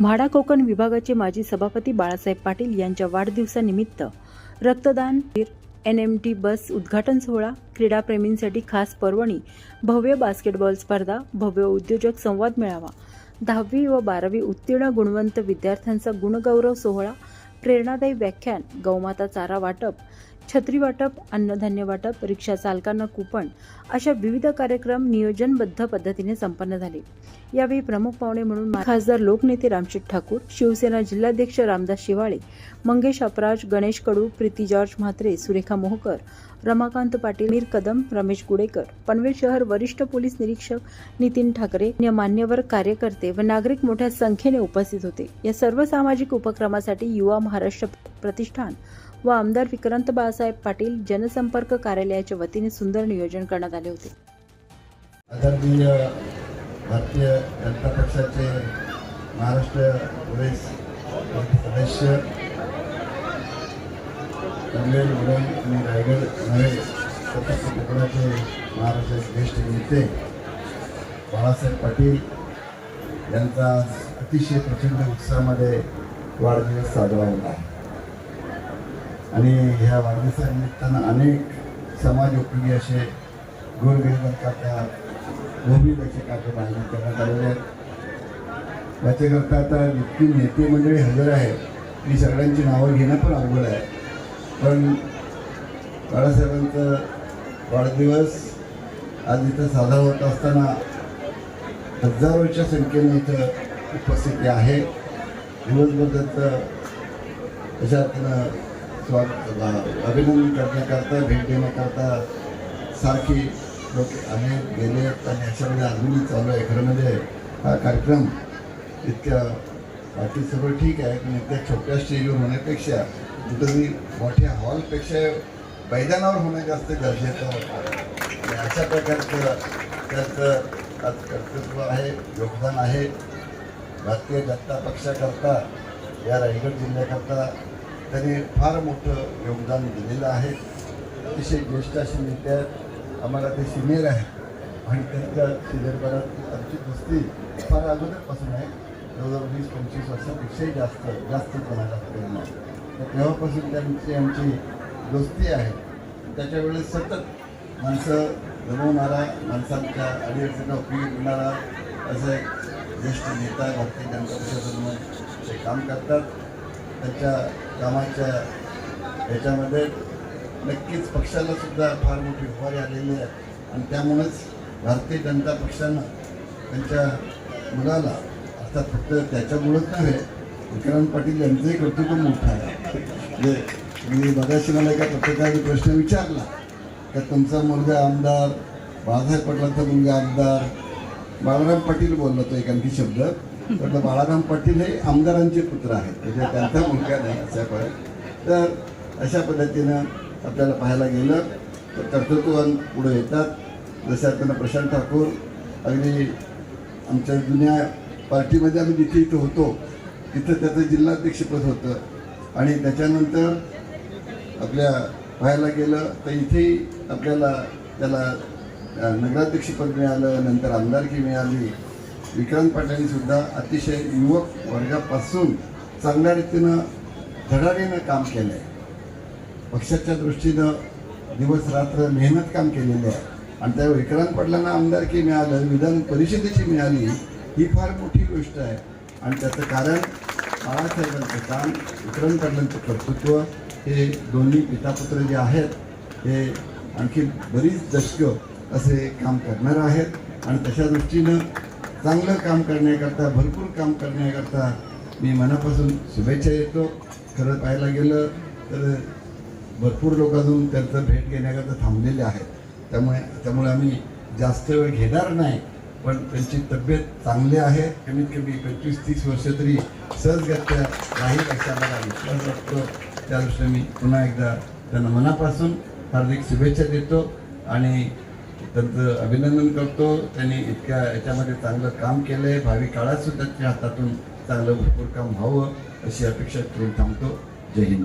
म्हाडा कोकण विभागाचे माजी सभापती बाळासाहेब पाटील यांच्या वाढदिवसानिमित्त रक्तदान एन एम टी बस उद्घाटन सोहळा क्रीडाप्रेमींसाठी खास पर्वणी भव्य बास्केटबॉल स्पर्धा भव्य उद्योजक संवाद मेळावा दहावी व बारावी उत्तीर्ण गुणवंत विद्यार्थ्यांचा गुणगौरव सोहळा प्रेरणादायी व्याख्यान गौमाता चारा वाटप छत्री वाटप अन्नधान्य वाटप रिक्षा चालकांना कुपन अशा विविध कार्यक्रम नियोजनबद्ध पद्धतीने संपन्न झाले. यावेळी प्रमुख पाहुणे म्हणून खासदार लोकनेते रामशेठ ठाकूर शिवसेना जिल्हाध्यक्ष रामदास शिवाळे मंगेश अपराज गणेश कडू प्रीती जॉर्ज म्हात्रे सुरेखा मोहकर रमाकांत पाटील मीर कदम रमेश गुडेकर. पनवेल शहर वरिष्ठ पोलीस निरीक्षक नितीन ठाकरे अन्य मान्यवर कार्यकर्ते व नागरिक मोठ्या संख्येने उपस्थित होते. या सर्व सामाजिक उपक्रमासाठी युवा महाराष्ट्र प्रतिष्ठान व आमदार विक्रांत बाळासाहेब पाटील जनसंपर्क कार्यालयाच्या वतीने सुंदर नियोजन करण्यात आले होते. आदरणीय भारतीय जनता पक्षाचे महाराष्ट्र प्रदेश सदस्य नांदेड मुरम आणि रायगड नव्हे सतत कोकणाचे महाराष्ट्राचे ज्येष्ठ नेते बाळासाहेब पाटील यांचा अतिशय प्रचंड उत्साहामध्ये वाढदिवस साजरा होता आणि ह्या वाढदिवसानिमित्तानं अनेक समाज उपयोगी असे गोरगरिबांकरता भूमिकाचे कार्यक्रम आयोजित करण्यात आलेले आहेत. याच्याकरता आता जितकी नेते मंडळी हजर आहे ती सगळ्यांची नावं घेणं पण अवघड आहे. पण बाळासाहेबांचा वाढदिवस आज इथं साजरा होत असताना हजारोच्या संख्येने इथं उपस्थिती आहे. दिवसभर त्यांचं अशा अर्थानं स्वागत अभिनंदन करण्याकरता भेट देण्याकरता सारखी लोक अनेक गेले आणि याच्यामध्ये अजूनही चालू आहे. खरं म्हणजे हा कार्यक्रम इतक्या बाकी सगळं ठीक आहे पण इतक्या छोट्या स्टेजवर होण्यापेक्षा कुठंही मोठ्या हॉलपेक्षा मैदानावर होणं जास्त गरजेचं वाटतं आणि अशा प्रकारचं त्याचं आज कर्तृत्व आहे योगदान आहे. भारतीय जनता पक्षाकरता या रायगड जिल्ह्याकरता त्यांनी फार मोठं योगदान दिलेलं आहे. अतिशय ज्येष्ठ असे नेते आहेत. आम्हाला ते सिनियर आहेत. आणि त्यांच्या सिनियरपणात आमची दोस्ती फार अगोदरपासून आहे. जवळजवळ वीस पंचवीस वर्षापेक्षाही जास्त जास्त कोणाला प्रेम आहे तर तेव्हापासून त्यांची आमची दोस्ती आहे. त्याच्या वेळेस सतत माणसं जमवणारा माणसांच्या अडीअडचणीला उपयोग येणारा असं एक ज्येष्ठ नेता भारतीय जनता पक्षाकडून ते काम करतात. त्यांच्या कामाच्या ह्याच्यामध्ये नक्कीच पक्षाला सुद्धा फार मोठी उभारी आलेली आहे. आणि त्यामुळेच भारतीय जनता पक्षानं त्यांच्या मुलाला अर्थात फक्त त्याच्यामुळंच नव्हे विक्रांत पाटील यांचंही कर्तृत्व मोठं आहे. म्हणजे मी मगाशी मला एका पत्रकाराने प्रश्न विचारला का तुमचा मुलगा आमदार बाळासाहेब पाटलांचा मुलगा आमदार बाळाराम पाटील बोलला तो एक आणखी शब्द. म्हटलं बाळाराम पाटील हे आमदारांचे पुत्र आहेत म्हणजे त्यांचा मुलगा नाही अशा पण. तर अशा पद्धतीनं आपल्याला पाहायला गेलं तर कर्तृत्ववान पुढे येतात. जसं त्यांना प्रशांत ठाकूर अगदी आमच्या जुन्या पार्टीमध्ये आम्ही जिथे इथं होतो तिथं त्याचं जिल्हाध्यक्षपद होतं. आणि त्याच्यानंतर आपल्या पाहायला गेलं तर इथेही आपल्याला त्याला नगराध्यक्षपद मिळालं नंतर आमदारकी मिळाली. विक्रांत पाटलांनीसुद्धा अतिशय युवक वर्गापासून चांगल्या रीतीनं धडाडीनं काम केलं आहे पक्षाच्या दृष्टीनं दिवस रात्र मेहनत काम केलेलं आहे. आणि त्या विक्रांत पाटलांना आमदारकी मिळालं विधान परिषदेची मिळाली ही फार मोठी गोष्ट आहे. आणि त्याचं कारण बाळासाहेबांचं काम विक्रांत कर्तृत्व हे दोन्ही पितापुत्र जे आहेत हे आणखी बरीच दशकं असे काम करणार आहेत. आणि तशा दृष्टीनं चांगलं काम करण्याकरता भरपूर काम करण्याकरता मी मनापासून शुभेच्छा येतो खरं पाहायला गेलं तर भरपूर लोक अजून त्यांचं भेट घेण्याकरता थांबलेले आहेत. त्यामुळे त्यामुळे आम्ही जास्त वेळ घेणार नाही. पण त्यांची तब्येत चांगली आहे. कमीत कमी पंचवीस तीस वर्ष तरी सहजगत्या राहील असा मला विश्वास वाटतो त्या दृष्टीने मी पुन्हा एकदा त्यांना मनापासून हार्दिक शुभेच्छा देतो आणि त्यांचं अभिनंदन करतो. त्यांनी इतक्या याच्यामध्ये चांगलं काम केलं आहे भावी काळात सुद्धा त्या हातातून चांगलं भरपूर काम व्हावं अशी अपेक्षा करून थांबतो. जय हिंद.